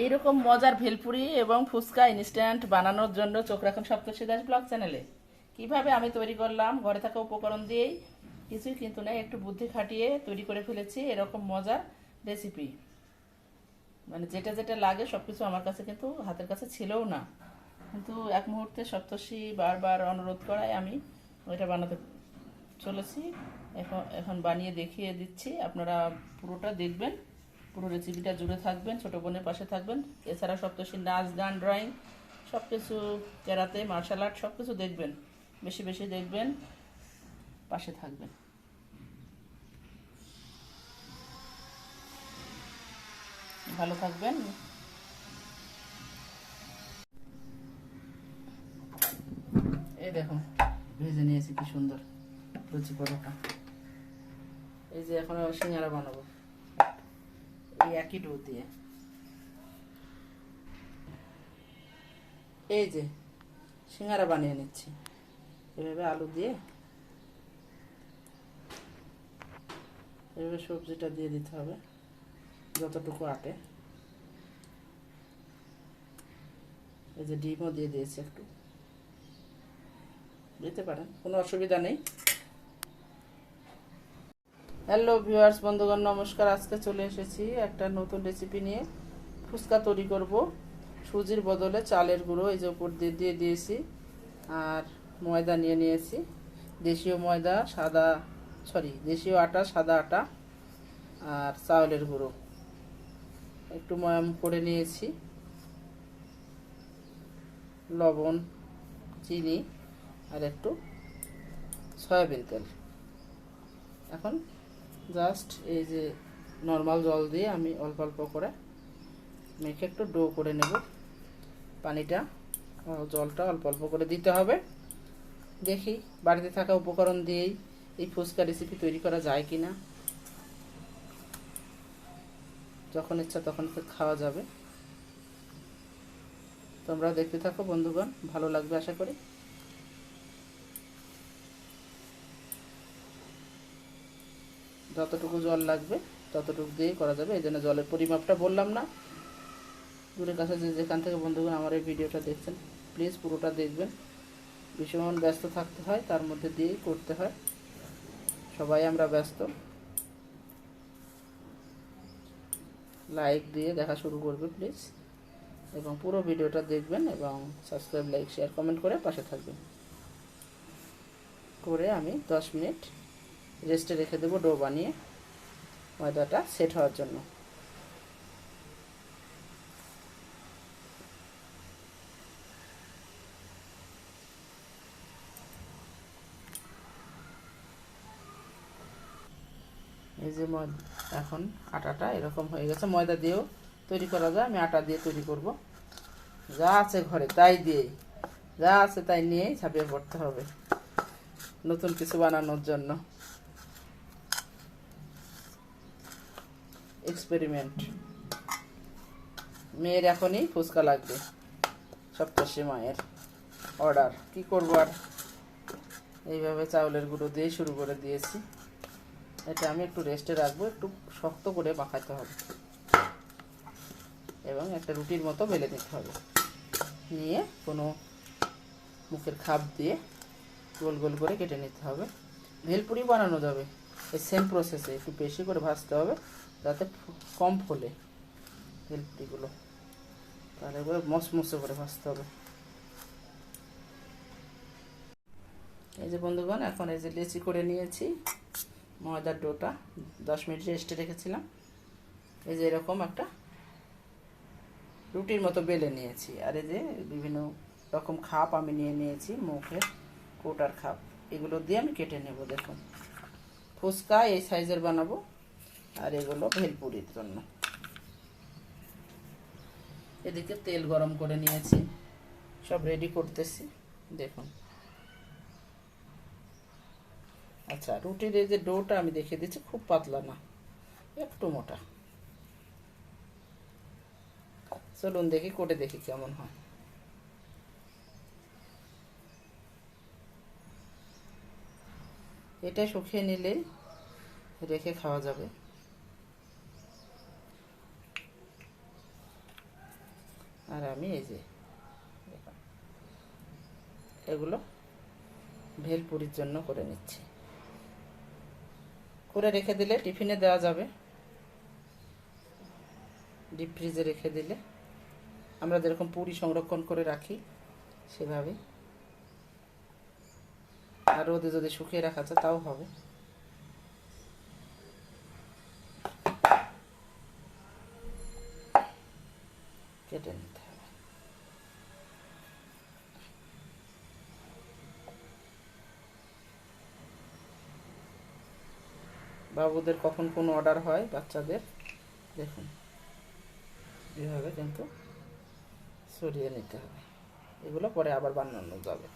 এইরকম মজার ভেলপুরি এবং ফুচকা ইনস্ট্যান্ট বানানোর জন্য চোখ রাখুন সপ্তর্ষি দাস ব্লগ চ্যানেলে। কীভাবে আমি তৈরি করলাম, ঘরে থাকা উপকরণ দিয়েই কিছুই কিন্তু নেই একটু বুদ্ধি খাটিয়ে তৈরি করে ফেলেছি এরকম মজার রেসিপি মানে যেটা যেটা লাগে সব কিছু আমার কাছে কিন্তু হাতের কাছে ছিলও না। কিন্তু এক মুহূর্তে সপ্তর্ষি বারবার অনুরোধ করায় আমি ওইটা বানাতে চলেছি। এখন এখন বানিয়ে দেখিয়ে দিচ্ছি, আপনারা পুরোটা দেখবেন। পুরো রেসিপিটা জুড়ে থাকবেন, ছোটো বোনের পাশে থাকবেন। এছাড়া সপ্তর্ষি নাচ, গান, ড্রয়িং সব কিছু কেরাতে, মার্শাল আর্ট সব কিছু দেখবেন। বেশি বেশি দেখবেন, পাশে থাকবেন। ভালো থাকবেন। এই দেখো, ভেজে নিয়েছি কি সুন্দর লুচি পরোটা। এই যে এখন সিঙ্গারা বানাবো। এই একই ডো দিয়ে। এই যে, সিঙ্গারা বানিয়ে নিচ্ছি। এভাবে আলু দিয়ে, এভাবে সবজিটা দিয়ে দিতে হবে, যতটুকু আটে। এই যে ডিমও দিয়ে দিয়েছি একটু। দিতে পারেন, কোনো অসুবিধা নেই। হ্যালো ভিউয়ার্স বন্ধুগণ, নমস্কার। আজকে চলে এসেছি একটা নতুন রেসিপি নিয়ে ফুচকা তৈরি করব। সুজির বদলে চালের গুঁড়ো, এই যে উপর দিয়ে দিয়ে দিয়েছি, আর ময়দা নিয়ে নিয়েছি। দেশীয় ময়দা, সাদা সরি দেশীয় আটা, সাদা আটা, আর চাউলের গুঁড়ো। একটু ময়াম করে নিয়েছি। লবণ, চিনি, আর একটু সয়াবিন তেল। এখন জাস্ট এই যে নর্মাল জল দিয়ে আমি অল্প অল্প করে মেখে একটু ডো করে নেব পানিটা। জলটা অল্প অল্প করে দিতে হবে। দেখি বাড়িতে থাকা উপকরণ দিয়েই এই ফুচকা রেসিপি তৈরি করা যায় কি না যখন ইচ্ছা তখন খাওয়া যাবে। তোমরা দেখতে থাকো বন্ধুগণ, ভালো লাগবে আশা করি। যতটুকু জল লাগবে, ততটুকু দিয়েই করা যাবে। এই জন্য জলের পরিমাপটা বললাম না। দূরের কাছে যে যেখান থেকে বন্ধুগণ আমার এই ভিডিওটা দেখছেন প্লিজ পুরোটা দেখবেন। ভীষণ ব্যস্ত থাকতে হয়, তার মধ্যে দিয়েই করতে হয়। সবাই আমরা ব্যস্ত। লাইক দিয়ে দেখা শুরু করবে প্লিজ এবং পুরো ভিডিওটা দেখবেন এবং সাবস্ক্রাইব লাইক শেয়ার কমেন্ট করে পাশে থাকবেন। করে আমি দশ মিনিট রেস্টে রেখে দেবো ডো বানিয়ে ময়দাটা সেট হওয়ার জন্য। এই যে এখন আটাটা এরকম হয়ে গেছে। ময়দা দিয়েও তৈরি করা যায়, আমি আটা দিয়ে তৈরি করব। যা আছে ঘরে তাই দিয়েই, যা আছে তাই নিয়েই ঝাঁপিয়ে পড়তে হবে নতুন কিছু বানানোর জন্য। এক্সপেরিমেন্ট মেয়ের এখনই ফুচকা লাগবে। সপ্তর্ষি মায়ের অর্ডার কি করব আর? এইভাবে চাউলের গুঁড়ো দিয়ে শুরু করে দিয়েছি। এটা আমি একটু রেস্টে রাখব, একটু শক্ত করে মাখাতে হবে। এবং একটা রুটির মতো বেলে নিতে হবে। নিয়ে কোনো মুখের খাপ দিয়ে গোল গোল করে কেটে নিতে হবে। ভেলপুরি বানানো যাবে। এই সেম প্রসেসে একটু বেশি করে ভাজতে হবে। যাতে কম ফোলে ভেলপুরিগুলো তাহলে এবার মসমসে করে ভাজতে হবে। এই যে বন্ধুগণ, এখন এই যে লেচি করে নিয়েছি, ময়দার ডোটা, দশ মিনিট রেস্টে রেখেছিলাম। এই যে এরকম একটা রুটির মতো বেলে নিয়েছি। আর এই যে বিভিন্ন রকম খাপ আমি নিয়ে নিয়েছি, মুখের কোটার খাপ। এগুলো দিয়ে আমি কেটে নেব, দেখুন। ফুচকা এই সাইজের বানাবো। আর এগুলো ভেলপুরির জন্য। এদিকে তেল গরম করে নিয়েছি। সব রেডি করতেছি। দেখুন। আচ্ছা রুটির এই যে ডোটা আমি দেখিয়ে দিচ্ছি, খুব পাতলা না, একটু মোটা। চলুন দেখি, করে দেখি কেমন হয়। এটা শুকিয়ে নিলে রেখে খাওয়া যাবে। আর আমি এই যে এগুলো ভেলপুরির জন্য করে নিচ্ছি। করে রেখে দিলে টিফিনে দেওয়া যাবে। ডিপ ফ্রিজে রেখে দিলে আমরা যেরকম পুরি সংরক্ষণ করে রাখি সেভাবে আর রোদে যদি শুকিয়ে রাখা যায় তাও হবে। কেটে নিতে হবে বাবুদের কখন কোন অর্ডার হয় বাচ্চাদের, দেখুন। এভাবে কিন্তু সরিয়ে নিতে হবে। এগুলো পরে আবার বানানো যাবে।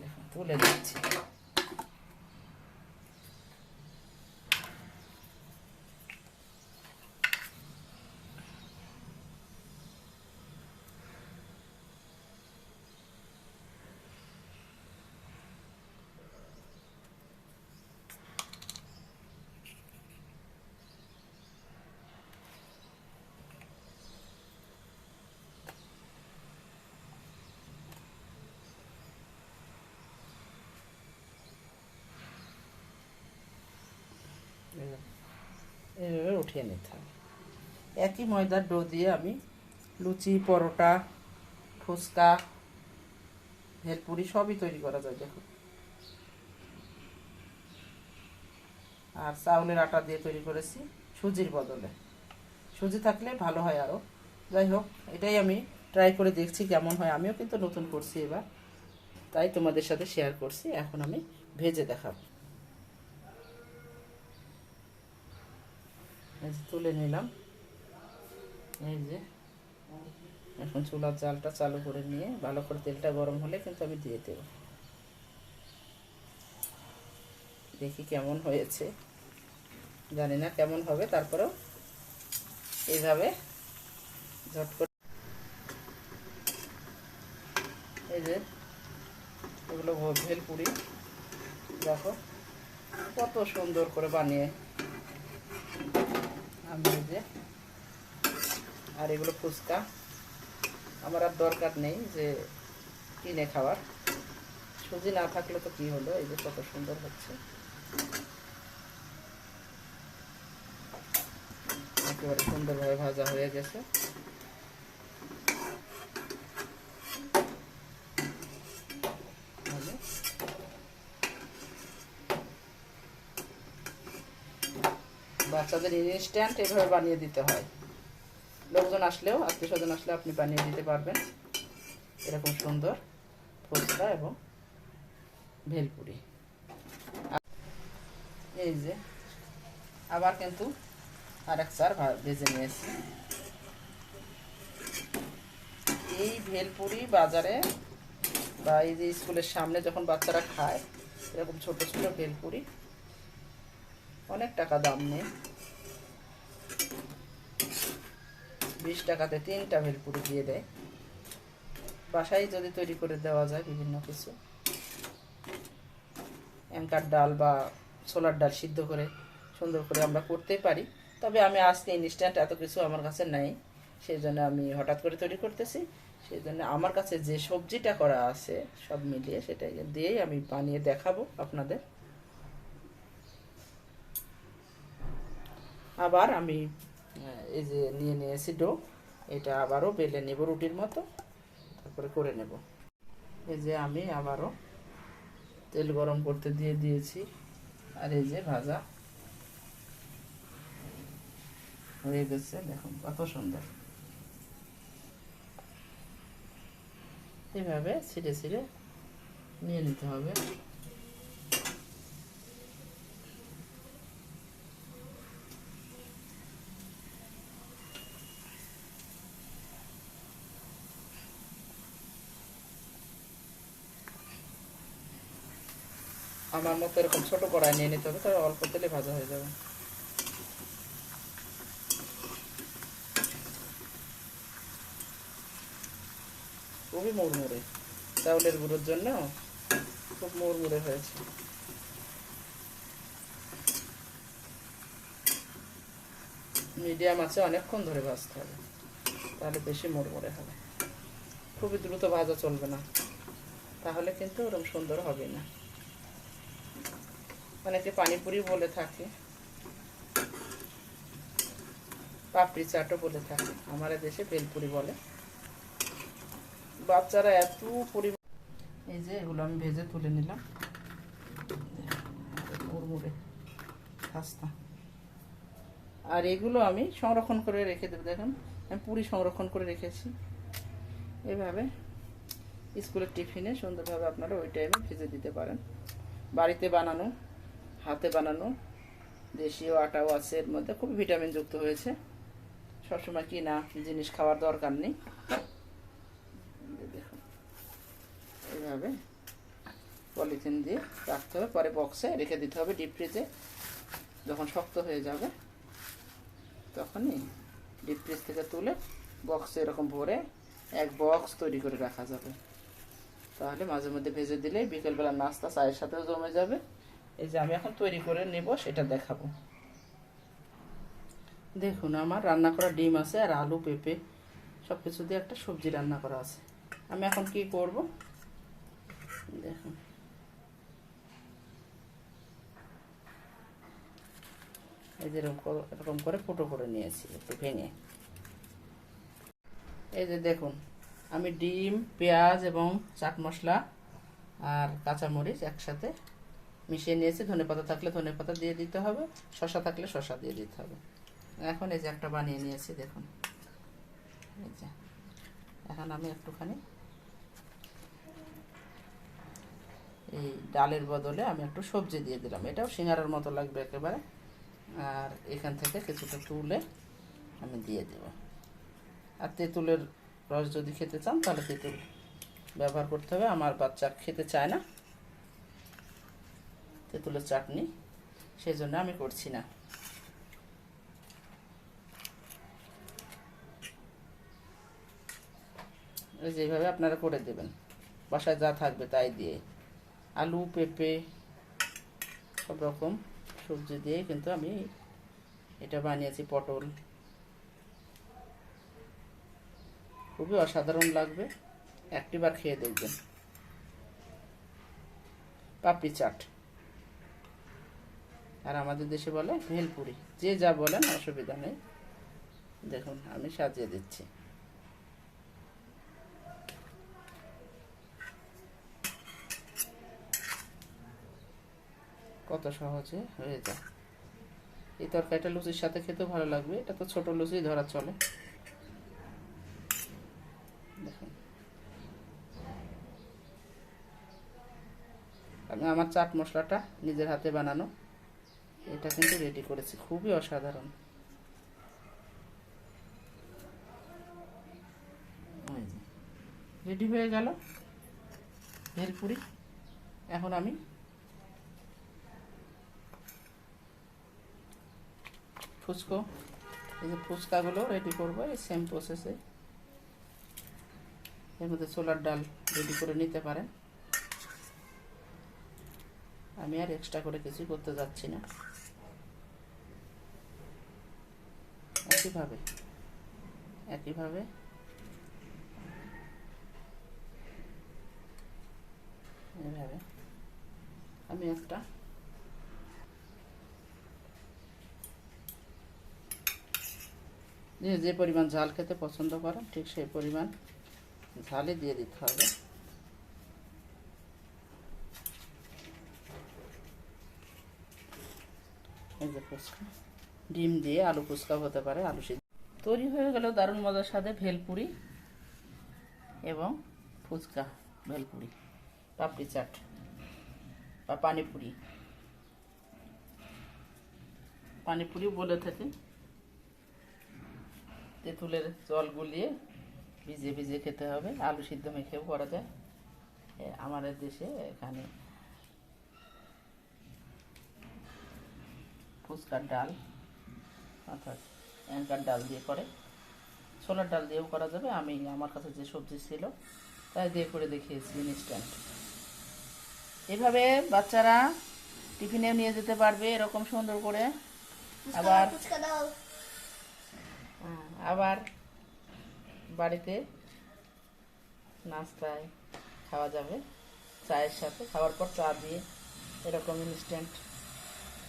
দেখুন, তুলে দিচ্ছি এইভাবে উঠিয়ে নিতে হবে। একই ময়দার ডো দিয়ে আমি লুচি, পরোটা, ফুচকা, ভেলপুরি সবই তৈরি করা যায়, দেখুন। আর চাউলের আটা দিয়ে তৈরি করেছি সুজির বদলে। সুজি থাকলে ভালো হয় আরও। যাই হোক, এটাই আমি ট্রাই করে দেখছি কেমন হয়। আমিও কিন্তু নতুন করছি এবার। তাই তোমাদের সাথে শেয়ার করছি। এখন আমি ভেজে দেখাবো। এই যে তুলে নিলাম। এই যে। এখন চুলার জালটা চালু করে নিয়ে ভালো করে তেলটা গরম হলে কিন্তু আমি দিয়ে দেব। দেখি কেমন হয়েছে। জানি না কেমন হবে, তারপরেও এইভাবে ঝট করে এই যে এগুলো ভেলপুরি, দেখো কত সুন্দর করে বানিয়ে আর এগুলো ফুচকা। আমার আর দরকার নেই যে কিনে খাওয়ার। সুজি না থাকলে তো কি হলো? এই যে কত সুন্দর হচ্ছে। একেবারে সুন্দরভাবে ভাজা হয়ে গেছে ভালো। বাচ্চাদের ইনস্ট্যান্ট এভাবে বানিয়ে দিতে হয়। লোকজন আসলেও আত্মীয় স্বজন আসলে আপনি বানিয়ে দিতে পারবেন। এরকম সুন্দর ফুচকা এবং ভেলপুরি। এই যে, আবার কিন্তু আর এক চার ভেজে নিয়েছি। এই ভেলপুরি বাজারে বা এই যে স্কুলের সামনে যখন বাচ্চারা খায়, এরকম ছোট ছোট ভেলপুরি অনেক টাকা দাম নেই। বিশ টাকাতে তিনটা ভেলপুরি দিয়ে দেয়। বাসায় যদি তৈরি করে দেওয়া যায় বিভিন্ন কিছু। অ্যাঙ্কার ডাল বা ছোলার ডাল সিদ্ধ করে, সুন্দর করে আমরা করতেই পারি। তবে আমি আজকে ইনস্ট্যান্ট এত কিছু আমার কাছে নেই। সেই জন্য আমি হঠাৎ করে তৈরি করতেছি। সেই জন্য আমার কাছে যে সবজিটা করা আছে সব মিলিয়ে সেটা দিয়েই আমি বানিয়ে দেখাবো আপনাদের। আবার আমি এই যে নিয়ে নিয়েছি ডো, এটা আবারও বেলে নেব রুটির মতো, তারপরে করে নেব। এই যে আমি আবারও তেল গরম করতে দিয়ে দিয়েছি, আর এই যে ভাজা হয়ে গেছে, দেখুন কত সুন্দর। এভাবে ছিঁড়ে ছিঁড়ে নিয়ে নিতে হবে। আমার মতো এরকম ছোট কড়াই নিয়ে নিতে হবে তবে অল্প তেলে ভাজা হয়ে যাবে। খুবই মুড়মুড়ে। চাউলের গুঁড়োর জন্য খুব মুড়মুড়ে হয়েছে। মিডিয়াম আছে, অনেকক্ষণ ধরে ভাজতে হবে। তাহলে বেশি মরমরে হবে। খুবই দ্রুত ভাজা চলবে না। তাহলে কিন্তু ওরকম সুন্দর হবে না। অনেকে পানিপুরি বলে থাকে, পাপড়ি চাটও বলে থাকে, আমাদের দেশে বেলপুরি বলে। বাচ্চারা এত পরি এই যে এগুলো আমি ভেজে তুলে নিলাম। মুড়মুড়ে খাস্তা। আর এগুলো আমি সংরক্ষণ করে রেখে দেবো। দেখুন, আমি পুরি সংরক্ষণ করে রেখেছি। এভাবে স্কুলের টিফিনে সুন্দরভাবে আপনারা ওই টাইমে ভেজে দিতে পারেন। বাড়িতে বানানো, হাতে বানানো, দেশীয় আটাও আছে, এর মধ্যে খুব ভিটামিন যুক্ত হয়েছে। সবসময় কিনা জিনিস খাওয়ার দরকার নেই। এইভাবে পলিথিন দিয়ে রাখতে হবে। পরে বক্সে রেখে দিতে হবে ডিপ ফ্রিজে যখন শক্ত হয়ে যাবে, তখনই ডিপ ফ্রিজ থেকে তুলে বক্সে এরকম ভরে এক বক্স তৈরি করে রাখা যাবে। তাহলে মাঝে মধ্যে ভেজে দিলে বিকেলবেলা নাস্তা চায়ের সাথেও জমে যাবে। এই যে আমি এখন তৈরি করে নেব, সেটা দেখাবো। দেখুন, আমার রান্না করা ডিম আছে আর আলু, পেঁপে সব কিছু দিয়ে একটা সবজি রান্না করা আছে। আমি এখন কি করব? দেখুন। এই যে এরকম করে- ফুটো করে নিয়েছি, একটু ভেঙে। এই যে দেখুন আমি ডিম, পেঁয়াজ এবং চাট মশলা আর কাঁচামরিচ একসাথে মিশিয়ে নিয়েছি। ধনে পাতা থাকলে ধনে পাতা দিয়ে দিতে হবে শশা থাকলে শশা দিয়ে দিতে হবে। এখন এই যে একটা বানিয়ে নিয়েছি, দেখুন। এই যে, এখন আমি একটুখানি এই ডালের বদলে আমি একটু সবজি দিয়ে দিলাম। এটাও সিঙ্গারার মতো লাগবে একেবারে। আর এখান থেকে কিছুটা তুলে আমি দিয়ে দেব। আর তেঁতুলের রস যদি খেতে চান, তাহলে তেঁতুল ব্যবহার করতে হবে। আমার বাচ্চা খেতে চায় না। তেঁতুলের চাটনি সেই জন্য আমি করছি না। এই যে এইভাবে আপনারা করে দেবেন। বাসায় যা থাকবে তাই দিয়ে। আলু, পেঁপে, সব রকম সবজি দিয়ে কিন্তু আমি এটা বানিয়েছি পটল। খুবই অসাধারণ লাগবে। একটিবার খেয়ে দেখবেন। পাপড়ি চাট। আর আমাদের দেশে বলে ভেলপুরি। যে যা বলেন, অসুবিধা নেই। দেখুন, আমি সাজিয়ে দিচ্ছি। কত সহজে হয়ে যায়। এই তরকারিটা লুচির সাথে খেতেও ভালো লাগবে। এটা তো ছোট লুচি, ধরা চলে দেখুন আমি আমার চাট মশলাটা নিজের হাতে বানানো। এটা কিন্তু রেডি করেছি, খুবই অসাধারণ। রেডি হয়ে গেল। ভেলপুরি। এখন আমি ফুচকো, এই যে ফুচকাগুলো রেডি করব, এই সেম প্রসেসে এর মধ্যে ছোলার ডাল রেডি করে নিতে পারেন। আমি আর এক্সট্রা করে কিছুই করতে যাচ্ছি না। একইভাবে একইভাবে। এভাবে আমি একটা। যে যে পরিমাণ ঝাল খেতে পছন্দ করেন, ঠিক সেই পরিমাণ ঝালই দিয়ে দিতে হবে। ফুচকা। ডিম দিয়ে আলু ফুচকা হতে পারে, আলু সিদ্ধ। তৈরি হয়ে গেল দারুণ মজার সাথে ভেলপুরি এবং ফুচকা ভেলপুরি, পাপড়ি চাট বা পানিপুরি। পানিপুরি বলে থাকে। তেঁতুলের জল গুলিয়ে ভিজে ভিজে খেতে হবে। আলু সিদ্ধ মেখেও করা যায়। আমাদের দেশে এখানে ফুচকার ডাল অর্থাৎ অ্যাঙ্কার ডাল দিয়ে করে। ছোলার ডাল দিয়েও করা যাবে। আমি আমার কাছে যে সবজি ছিল তাই দিয়ে করে দেখিয়েছি ইনস্ট্যান্ট এভাবে বাচ্চারা টিফিনেও নিয়ে যেতে পারবে এরকম সুন্দর করে। আবার ফুচকা আবার বাড়িতে নাস্তায় খাওয়া যাবে চায়ের সাথে। খাওয়ার পর চা দিয়ে এরকম ইনস্ট্যান্ট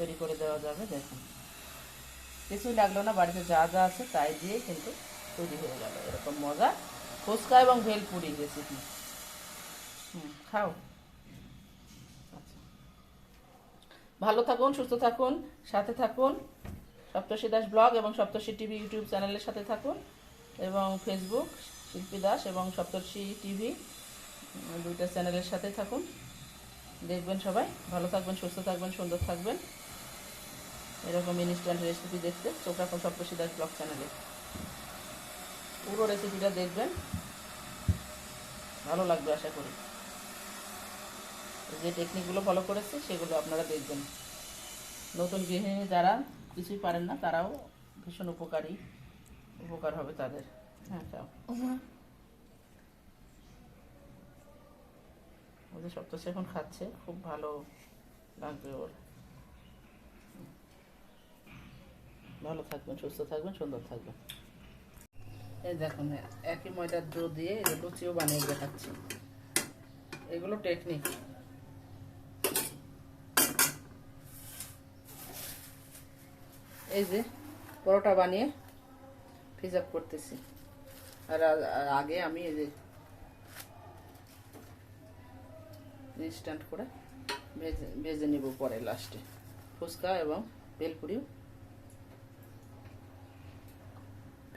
তৈরি করে দেওয়া যাবে, দেখুন। কিছুই লাগল না, বাড়িতে যা যা আছে তাই দিয়ে কিন্তু তৈরি হয়ে গেল। এরকম মজা। ফুচকা এবং ভেলপুরি রেসিপি হুম, খাও। আচ্ছা। ভালো থাকুন, সুস্থ থাকুন, সাথে থাকুন। সপ্তর্ষি দাস ব্লগ এবং সপ্তর্ষি টিভি ইউটিউব চ্যানেলের সাথে থাকুন এবং ফেসবুক শিল্পী দাস এবং সপ্তর্ষি টিভি দুইটা চ্যানেলের সাথে থাকুন। দেখবেন সবাই। ভালো থাকবেন, সুস্থ থাকবেন, সুন্দর থাকবেন। এরকম ইনস্ট্যান্ট রেসিপি দেখতে। চোখ রাখুন সপ্তর্ষি দাস ব্লগ চ্যানেলে পুরো রেসিপিটা দেখবেন। ভালো লাগবে আশা করি। যে টেকনিকগুলো ফলো করেছি সেগুলো আপনারা দেখবেন। নতুন গৃহিণী যারা কিছুই পারেন না তারাও ভীষণ উপকারী। উপকার হবে তাদের। হ্যাঁ চাও ওদের সপ্তাহে এখন খাচ্ছে। খুব ভালো লাগবে ওর। ভালো থাকবেন, সুস্থ থাকবেন, সুন্দর থাকবেন। এই দেখুন একই ময়দার ডো দিয়ে লুচিও বানিয়ে দেখাচ্ছি। এগুলো টেকনিক এই যে পরোটা বানিয়ে ফিজ আপ করতেছি। আর আগে আমি এই যে ইনস্ট্যান্ট করে ভেজে ভেজে নিব পরে লাস্টে ফুচকা এবং বেলপুরিও।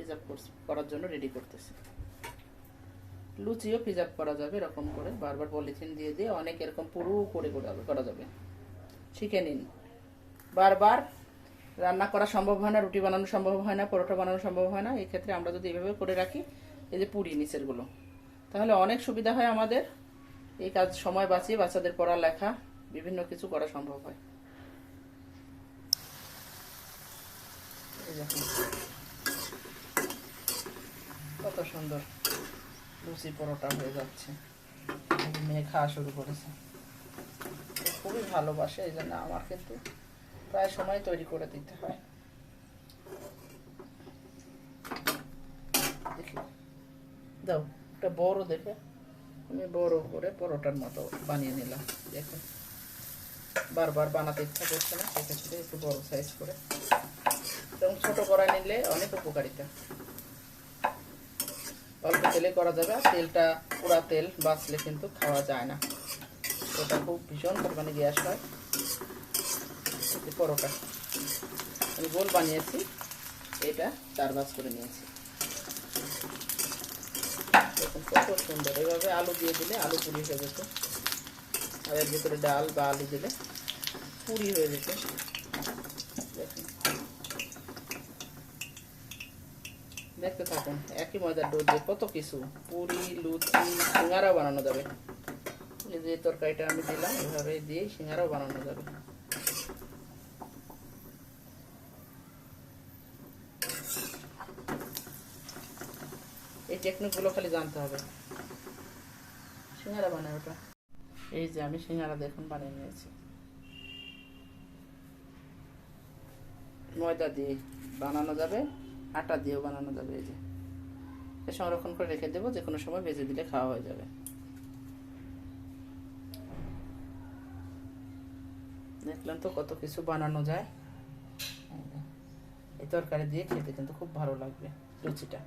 ফিজ আপ করার জন্য রেডি করতেছি। লুচিও ফিজ আপ করা যাবে, এরকম করে। বারবার পলিথিন দিয়ে দিয়ে অনেক এরকম পুরো করে করা- যাবে। শিখে নিন। বারবার রান্না করা সম্ভব হয় না, রুটি বানানো সম্ভব হয় না, পরোটা বানানো সম্ভব হয় না। এই ক্ষেত্রে আমরা যদি এভাবে করে রাখি, এই যে পুরি নিচেরগুলো তাহলে অনেক সুবিধা হয় আমাদের। এই কাজ সময় বাঁচিয়ে বাচ্চাদের পড়া লেখা বিভিন্ন কিছু করা সম্ভব হয়। কত সুন্দর লুচি পরোটা হয়ে যাচ্ছে। মেয়ে খাওয়া শুরু করেছে। খুবই ভালোবাসে, এই জন্য আমার কিন্তু প্রায় সময় তৈরি করে দিতে হয়। দেখি। একটা বড় দেখে আমি বড় করে পরোটার মতো বানিয়ে নিলাম। দেখুন বারবার বানাতে ইচ্ছা করছে না সেক্ষেত্রে একটু বড় সাইজ করে। এবং ছোট করা নিলে অনেক উপকারিতা। অল্প তেলে করা যাবে আর তেলটা পুরা তেল বাঁচলে কিন্তু খাওয়া যায় না। ওটা খুব ভীষণ পরিমাণে গ্যাস হয়। পরোটা। আমি গোল বানিয়েছি। এটা চার ভাজ করে নিয়েছি। কত সুন্দর। এভাবে আলু দিয়ে দিলে আলু পুরি হয়ে যেত। আর এর ভিতরে ডাল বা আলু দিলে পুরি হয়ে যেত দেখুন দেখতে থাকুন, একই ময়দার ডো দিয়ে কত কিছু। পুরি, লুচি, সিঙ্গারাও বানানো যাবে। এই যে তরকারিটা আমি দিলাম, এভাবে দিয়ে সিঙ্গারাও বানানো যাবে। এই টেকনিকগুলো খালি জানতে হবে। সিঙ্গারা বানায় ওটা। এই যে আমি সিঙ্গারা দেখুন বানিয়ে নিয়েছি। ময়দা দিয়ে বানানো যাবে। আটা দিয়েও বানানো যাবে এই যে। সংরক্ষণ করে রেখে দেবো যে কোনো সময় ভেজে দিলে খাওয়া হয়ে যাবে। দেখলাম তো কত কিছু বানানো যায়। এই তরকারি দিয়ে খেতে কিন্তু খুব ভালো লাগবে, লুচিটা।